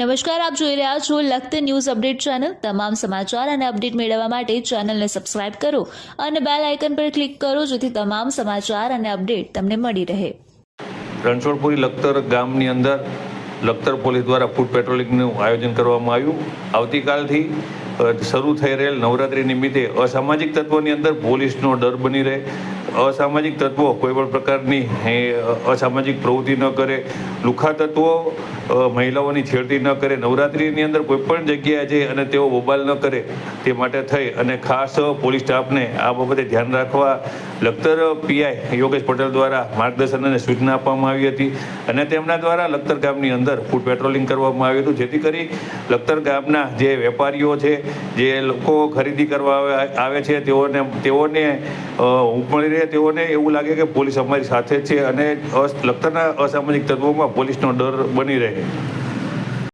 નમસ્કાર, આપ જોઈ રહ્યા છો લખત ન્યૂઝ અપડેટ ચેનલ. તમામ સમાચાર અને અપડેટ મેળવવા માટે ચેનલને સબસ્ક્રાઇબ કરો અને બેલ આઇકન પર ક્લિક કરો જેથી તમામ સમાચાર અને અપડેટ તમને મળી રહે. રણછોડપુરી લખતર ગામની અંદર લખતર પોલીસ દ્વારા ફૂડ પેટ્રોલિંગનું આયોજન કરવામાં આવ્યું. આવતીકાલથી શરૂ થઈ રહેલ નવરાત્રિ નિમિત્તે અસામાજિક તત્વોની અંદર પોલીસનો ડર બની રહે. અસામાજિક તત્વો કોઈ પણ પ્રકારની અસામાજિક પ્રવૃત્તિ ન કરે, લુખા તત્વો મહિલાઓની છેડતી ન કરે, નવરાત્રિની અંદર કોઈ પણ જગ્યાએ જઈ અને તેઓ બોબાલ ન કરે, તે માટે થઈ અને ખાસ પોલીસ સ્ટાફને આ બાબતે ધ્યાન રાખવા લખતર પીઆઈ યોગેશ પટેલ દ્વારા માર્ગદર્શન અને સૂચના આપવામાં આવી હતી અને તેમના દ્વારા લખતર ગામની અંદર ફૂડ પેટ્રોલિંગ કરવામાં આવ્યું હતું, જેથી કરી લખતર ગામના જે વેપારીઓ છે, જે લોકો ખરીદી કરવા આવે- છે, તેઓને તેઓને ઉપમળી રહે તેઓને એવું લાગે કે પોલીસ અમારી સાથે છે અને લખતરના અસામાજિક તત્વોમાં પોલીસનો ડર બની રહે.